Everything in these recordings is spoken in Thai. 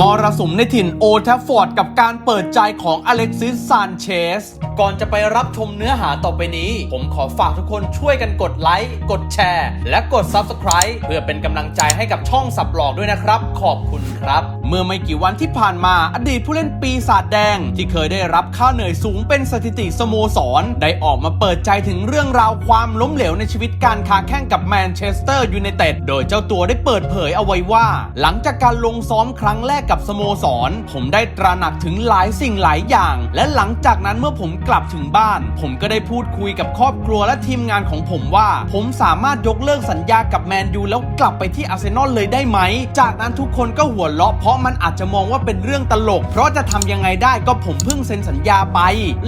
มรสุมในถิ่นโอทัฟฟอร์ดกับการเปิดใจของอเล็กซิสซานเชส ก่อนจะไปรับชมเนื้อหาต่อไปนี้ ผมขอฝากทุกคนช่วยกันกดไลค์ กดแชร์ และกด Subscribe เพื่อเป็นกำลังใจให้กับช่องสับหลอกด้วยนะครับ ขอบคุณครับ เมื่อไม่กี่วันที่ผ่านมาอดีตผู้เล่นปีศาจแดง ที่เคยได้รับค่าเหนื่อยสูงเป็นสถิติสโมสร ได้ออกมาเปิดใจถึงเรื่องราวความล้มเหลวในชีวิตการค้าแข่งกับแมนเชสเตอร์ยูไนเต็ดโดยเจ้าตัวได้เปิดเผยเอาไว้ว่า หลังจากการลงซ้อมครั้งแรกกับสโมสร ผมได้ตระหนักถึงหลายสิ่งหลายอย่าง และหลังจากนั้นเมื่อผมกลับถึงบ้าน ผมก็ได้พูดคุยกับครอบครัวและทีมงานของผมว่า ผมสามารถยกเลิกสัญญากับแมนยูแล้วกลับไปที่อาร์เซนอลเลยได้ไหม จากนั้นทุกคนก็หัวเราะเพราะมันอาจจะมองว่าเป็นเรื่องตลก เพราะจะทำยังไงได้ก็ผมเพิ่งเซ็นสัญญาไป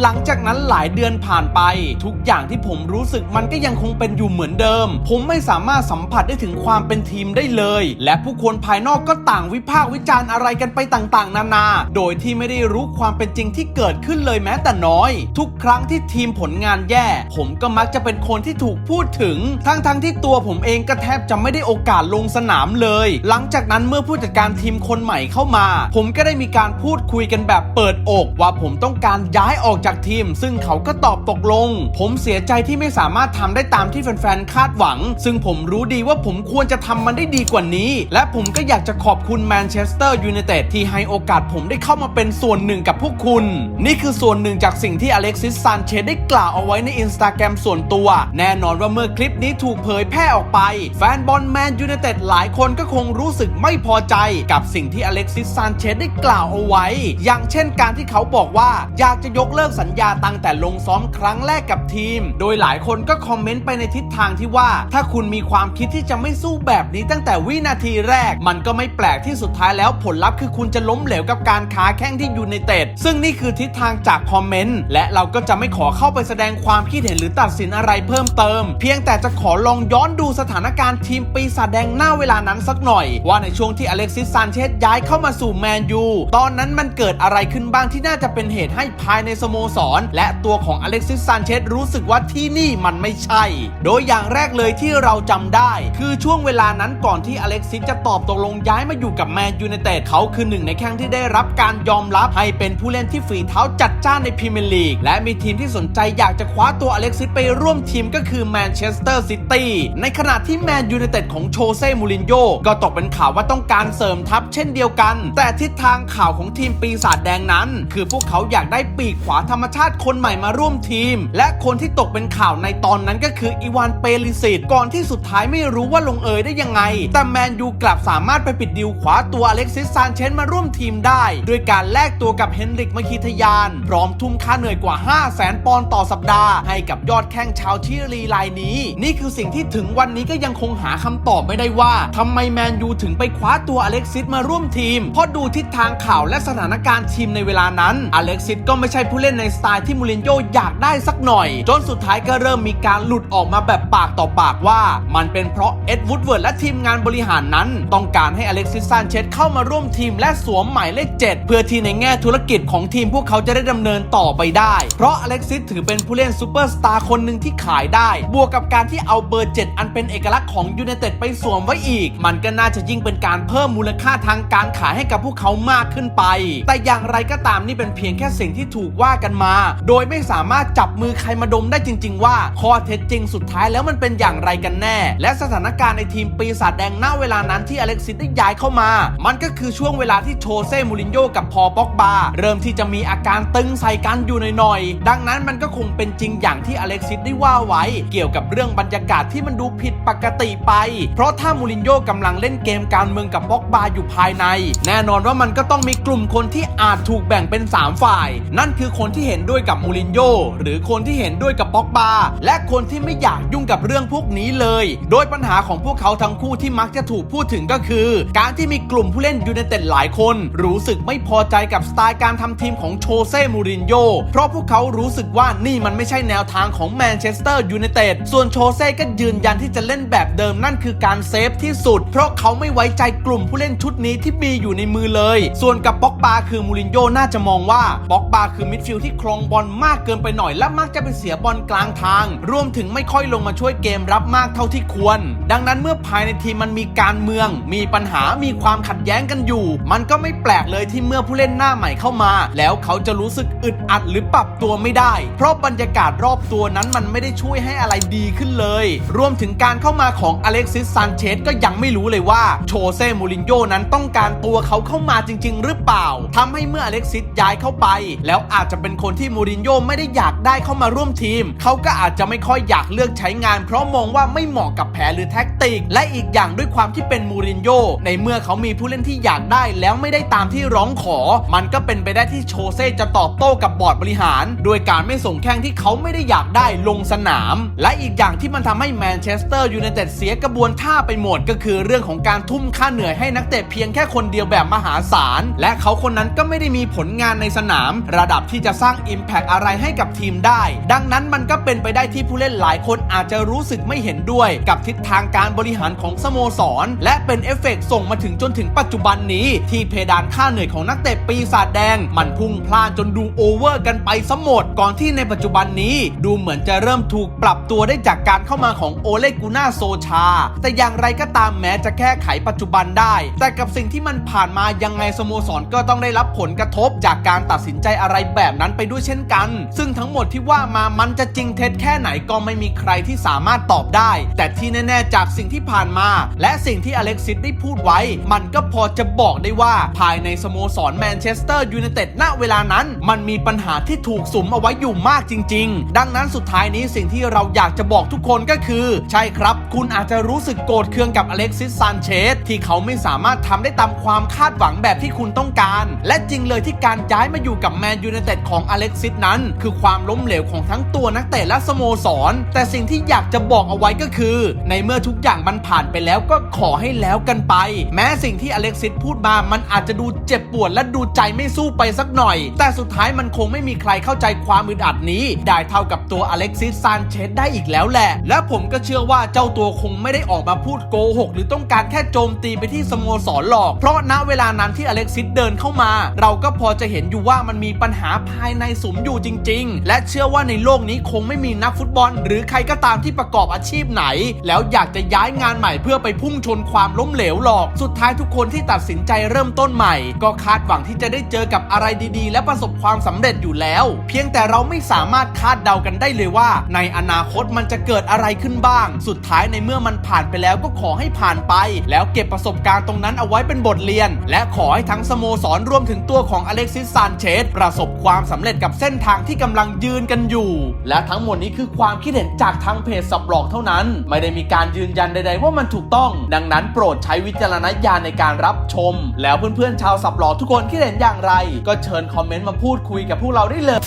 หลังจากนั้นหลายเดือนผ่านไป ทุกอย่างที่ผมรู้สึกมันก็ยังคงเป็นอยู่เหมือนเดิม ผมไม่สามารถสัมผัสได้ถึงความเป็นทีมได้เลย และผู้คนภายนอกก็ต่างวิพากษ์วิจารณ์อะไรไรกันไปต่างๆ นานา โดยที่ไม่ได้รู้ความเป็นจริงที่เกิดขึ้นเลยแม้แต่น้อย ทุกครั้งที่ทีมผลงานแย่ ผมก็มักจะเป็นคนที่ถูกพูดถึง ทั้งๆที่ตัวผมเองก็แทบจะไม่ได้โอกาสลงสนามเลย หลังจากนั้นเมื่อผู้จัดการทีมคนใหม่เข้ามา ผมก็ได้มีการพูดคุยกันแบบเปิดอกว่าผมต้องการย้ายออกจากทีม ซึ่งเขาก็ตอบตกลง ผมเสียใจที่ไม่สามารถทำได้ตามที่แฟนๆคาดหวัง ซึ่งผมรู้ดีว่าผมควรจะทำมันได้ดีกว่านี้ และผมก็อยากจะขอบคุณแมนเชสเตอร์ยูไนเต็ดที่ให้โอกาสผมได้เข้ามาเป็นส่วนหนึ่งกับพวกคุณ นี่คือส่วนหนึ่งจากสิ่งที่อเล็กซิสซานเชสได้กล่าวเอาไว้ในอินสตาแกรมส่วนตัว แน่นอนว่าเมื่อคลิปนี้ถูกเผยแพร่ออกไป แฟนบอลแมนยูไนเต็ดหลายคนก็คงรู้สึกไม่พอใจกับสิ่งที่อเล็กซิสซานเชสได้กล่าวเอาไว้ อย่างเช่นการที่เขาบอกว่าอยากจะยกเลิกสัญญาตั้งแต่ลงซ้อมครั้งแรกกับทีม โดยหลายคนก็คอมเมนต์ไปในทิศทางที่ว่า ถ้าคุณมีความคิดที่จะไม่สู้แบบนี้ตั้งแต่วินาทีแรก มันก็ไม่แปลกที่สุดท้ายแล้วผลลัพธ์คือคุณจะล้มเหลวกับการค้าแข่งที่ยูไนเต็ดซึ่งนี่คือทิศทางจากคอมเมนต์และเราก็จะไม่ขอเข้าไปแสดงความคิดเห็นหรือตัดสินอะไรเพิ่มเติม เพียงแต่จะขอลองย้อนดูสถานการณ์ทีมปีศาจแดงหน้าเวลานั้นสักหน่อย ว่าในช่วงที่อเล็กซิสซานเชสย้ายเข้ามาสู่แมนยูตอนนั้นมันเกิดอะไรขึ้นบ้างที่น่าจะเป็นเหตุให้ภายในสโมสร และตัวของอเล็กซิสซานเชสรู้สึกว่าที่นี่มันไม่ใช่ โดยอย่างแรกเลยที่เราจำได้ คือช่วงเวลานั้นก่อนที่อเล็กซิสจะตอบตกลงย้ายมาอยู่กับแมนยูไนเต็ดเขาคือหนึ่งในแข้งที่ได้รับการยอมรับให้เป็นผู้เล่นที่ฝีเท้าจัดจ้านในพรีเมียร์ลีก และมีทีมที่สนใจอยากจะคว้าตัวอเล็กซิสไปร่วมทีมก็คือแมนเชสเตอร์ซิตี้ในขณะที่แมนยูไนเต็ดของโชเซ่มูรินโญ่ก็ตกเป็นข่าวว่าต้องการเสริมทัพเช่นเดียวกัน แต่ทิศทางข่าวของทีมปีศาจแดงนั้น คือพวกเขาอยากได้ปีกขวาธรรมชาติคนใหม่มาร่วมทีม และคนที่ตกเป็นข่าวในตอนนั้นก็คืออีวานเปริสิตก่อนที่สุดท้ายไม่รู้ว่าลงเอยได้ยังไง แต่แมนยูกลับสามารถไปปิดดีลขวาตัวอเล็กซิสซานเชนมาร่วมทีมได้ ด้วยการแลกตัวกับเฮนริกมาคิทยาน พร้อมทุ่มค่าเหนื่อยกว่า 5 0 0แสนปอนด์ต่อสัปดาห์ ให้กับยอดแข้งชาวชิลีรายนี้ นี่คือสิ่งที่ถึงวันนี้ก็ยังคงหาคำตอบไม่ได้ว่าทำไมแมนยูถึงไปคว้าตัวอเล็กซิสมาร่วมทีม เพราะดูทิศทางข่าวและสถานการณ์ทีมในเวลานั้น อเล็กซิสก็ไม่ใช่ผู้เล่นในสไตล์ที่มูรินโญ่อยากได้สักหน่อย จนสุดท้ายก็เริ่มมีการหลุดออกมาแบบปากต่อปากว่า มันเป็นเพราะเอ็ดวูดเวิร์ดและทีมงานบริหารนั้น ต้องการให้อเล็กซิสซานเชสเข้ามาร่วมทีมและสวมหมายเลข 7 เพื่อที่ในแง่ธุรกิจของทีมพวกเขาจะได้ดำเนินต่อไปได้ เพราะอเล็กซิสถือเป็นผู้เล่นซูเปอร์สตาร์คนหนึ่งที่ขายได้ บวกกับการที่เอาเบอร์ 7 อันเป็นเอกลักษณ์ของยูไนเต็ดไปสวมไว้อีก มันก็น่าจะยิ่งเป็นการเพิ่มมูลค่าทางการขายให้กับพวกเขามากขึ้นไป แต่อย่างไรก็ตามนี่เป็นเพียงแค่สิ่งที่ถูกว่ากันมา โดยไม่สามารถจับมือใครมาดมได้จริง ๆ ว่าข้อเท็จจริงสุดท้ายแล้วมันเป็นอย่างไรกันแน่ และสถานการณ์ในทีมปีศาจแดงณเวลานั้นที่อเล็กซิสได้ย้ายเข้ามา มันก็คือช่วงเวลาที่โชเซ่มูรินโญ่กับพอป็อกบาเริ่มที่จะมีอาการตึงใส่กันอยู่หน่อยๆ ดังนั้นมันก็คงเป็นจริงอย่างที่อเล็กซิสได้ว่าไว้ เกี่ยวกับเรื่องบรรยากาศที่มันดูผิดปกติไป เพราะถ้ามูรินโญ่กำลังเล่นเกมการเมืองกับป็อกบาอยู่ภายใน แน่นอนว่ามันก็ต้องมีกลุ่มคนที่อาจถูกแบ่งเป็น 3 ฝ่าย นั่นคือคนที่เห็นด้วยกับมูรินโญ่หรือคนที่เห็นด้วยกับป็อกบาและคนที่ไม่อยากยุ่งกับเรื่องพวกนี้เลย โดยปัญหาของพวกเขาทั้งคู่ที่มักจะถูกพูดถึงก็คือ การที่มีกลุ่มผู้เล่นยูไนเต็ดหลายคน รู้สึกไม่พอใจกับสไตล์การทำทีมของโชเซ่มูรินโญ่เพราะพวกเขารู้สึกว่านี่มันไม่ใช่แนวทางของแมนเชสเตอร์ยูไนเต็ดส่วนโชเซ่ก็ยืนยันที่จะเล่นแบบเดิมนั่นคือการเซฟที่สุด เพราะเขาไม่ไว้ใจกลุ่มผู้เล่นชุดนี้ที่มีอยู่ในมือเลย ส่วนกับป็อกบาคือมูรินโญ่น่าจะมองว่าป็อกบาคือมิดฟิลด์ที่ครองบอลมากเกินไปหน่อยและมักจะไปเสียบอลกลางทาง รวมถึงไม่ค่อยลงมาช่วยเกมรับมากเท่าที่ควร ดังนั้นเมื่อภายในทีมมันมีการเมือง มีปัญหามีความขัดแย้งกันอยู่อยู่ มันก็ไม่แปลกเลยที่เมื่อผู้เล่นหน้าใหม่เข้ามา แล้วเขาจะรู้สึกอึดอัดหรือปรับตัวไม่ได้ เพราะบรรยากาศรอบตัวนั้นมันไม่ได้ช่วยให้อะไรดีขึ้นเลย รวมถึงการเข้ามาของอเล็กซิสซานเชสก็ยังไม่รู้เลยว่าโชเซ่มูรินโญ่นั้นต้องการตัวเขาเข้ามาจริง ๆ หรือเปล่าทำให้เมื่ออเล็กซิสย้ายเข้าไป แล้วอาจจะเป็นคนที่มูรินโญ่ไม่ได้อยากได้เข้ามาร่วมทีม เขาก็อาจจะไม่ค่อยอยากเลือกใช้งาน เพราะมองว่าไม่เหมาะกับแผนหรือแท็กติก และอีกอย่างด้วยความที่เป็นมูรินโญ่ในเมื่อเขามีผู้เล่นที่อยากได้แล้วไม่ได้ตามที่ร้องขอ มันก็เป็นไปได้ที่โชเซ่จะตอบโต้กับบอร์ดบริหาร โดยการไม่ส่งแข้งที่เขาไม่ได้อยากได้ลงสนาม และอีกอย่างที่มันทำให้แมนเชสเตอร์ยูไนเต็ดเสียกระบวนท่าไปหมดก็คือเรื่องของการทุ่มค่าเหนื่อยให้นักเตะเพียงแค่คนเดียวแบบมหาศาล และเขาคนนั้นก็ไม่ได้มีผลงานในสนาม ระดับที่จะสร้าง Impact อะไรให้กับทีมได้ ดังนั้นมันก็เป็นไปได้ที่ผู้เล่นหลายคนอาจจะรู้สึกไม่เห็นด้วย กับทิศทางการบริหารของสโมสร และเป็นเอฟเฟกต์ส่งมาถึงจนถึงปัจจุบันนี้ที่เพดานค่าเหนื่อยของนักเตะปีศาจแดง มันพุ่งพล่านจนดูโอเวอร์กันไปซะหมดก่อนที่ในปัจจุบันนี้ดูเหมือนจะเริ่มถูกปรับตัวได้จากการเข้ามาของโอเลกูน่าโซชา แต่อย่างไรก็ตามแม้จะแก้ไขปัจจุบันได้ แต่กับสิ่งที่มันผ่านมายังไงสโมสรก็ต้องได้รับผลกระทบ จากการตัดสินใจอะไรแบบนั้นไปด้วยเช่นกัน ซึ่งทั้งหมดที่ว่ามามันจะจริงเท็จแค่ไหนก็ไม่มีใครที่สามารถตอบได้ แต่ที่แน่ ๆ จากสิ่งที่ผ่านมา และสิ่งที่อเล็กซิสได้พูดไว้ มันก็พอจะบอกอกได้ว่าภายในสโมสรแมนเชสเตอร์ยูไนเต็ดณเวลานั้น มันมีปัญหาที่ถูกสุมเอาไว้อยู่มากจริง ๆ ดังนั้นสุดท้ายนี้สิ่งที่เราอยากจะบอกทุกคนก็คือ ใช่ครับ คุณอาจจะรู้สึกโกรธเคืองกับอเล็กซิสซานเชสที่เขาไม่สามารถทำได้ตามความคาดหวังแบบที่คุณต้องการ และจริงเลยที่การย้ายมาอยู่กับแมนยูไนเต็ดของอเล็กซิสนั้น คือความล้มเหลวของทั้งตัวนักเตะและสโมสร แต่สิ่งที่อยากจะบอกเอาไว้ก็คือ ในเมื่อทุกอย่างมันผ่านไปแล้วก็ขอให้แล้วกันไป แม้สิ่งที่อเล็กซิสพูดมามันอาจจะดูเจ็บปวดและดูใจไม่สู้ไปสักหน่อย แต่สุดท้ายมันคงไม่มีใครเข้าใจความอึดอัดนี้ ได้เท่ากับตัวอเล็กซิสซานเชสได้อีกแล้วแหละ และผมก็เชื่อว่าเจ้าตัวคงไม่ได้ออกมาพูดโกหกหรือต้องการแค่โจมตีไปที่สโมสรหรอก เพราะณเวลานั้นที่อเล็กซิสเดินเข้ามา เราก็พอจะเห็นอยู่ว่ามันมีปัญหาภายในสุมอยู่จริง ๆ และเชื่อว่าในโลกนี้คงไม่มีนักฟุตบอล หรือใครก็ตามที่ประกอบอาชีพไหน แล้วอยากจะย้ายงานใหม่เพื่อไปพุ่งชนความล้มเหลวหรอก สุดท้ายทุกคนที่ตัดสินใจเริ่มต้นใหม่ ก็คาดหวังที่จะได้เจอกับอะไรดีๆ และประสบความสำเร็จอยู่แล้ว เพียงแต่เราไม่สามารถคาดเดากันได้เลยว่า ในอนาคตมันจะเกิดอะไรขึ้นบ้าง สุดท้ายในเมื่อมันผ่านไปแล้วก็ขอให้ผ่านไป แล้วเก็บประสบการณ์ตรงนั้นเอาไว้เป็นบทเรียน และขอให้ทั้งสโมสรรวมถึงตัวของอเล็กซิสซานเชสประสบความสำเร็จกับเส้นทางที่กำลังยืนกันอยู่ และทั้งหมดนี้คือความคิดเห็นจากทางเพจสับหลอกเท่านั้น ไม่ได้มีการยืนยันใด ๆ ว่ามันถูกต้อง ดังนั้นโปรดใช้วิจารณญาณในการรับชมแล้วเพื่อนๆชาวสับหลอทุกคนคิดเห็นอย่างไร ก็เชิญคอมเมนต์มาพูดคุยกับพวกเราได้เลย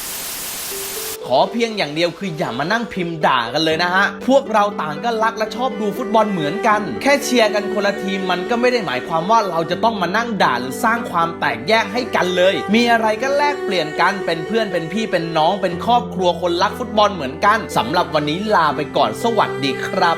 ขอเพียงอย่างเดียวคืออย่ามานั่งพิมพ์ด่ากันเลยนะฮะ พวกเราต่างก็รักและชอบดูฟุตบอลเหมือนกัน แค่เชียร์กันคนละทีมมันก็ไม่ได้หมายความว่าเราจะต้องมานั่งด่าหรือสร้างความแตกแยกให้กันเลย มีอะไรก็แลกเปลี่ยนกันเป็นเพื่อนเป็นพี่เป็นน้องเป็นครอบครัวคนรักฟุตบอลเหมือนกันสำหรับวันนี้ลาไปก่อนสวัสดีครับ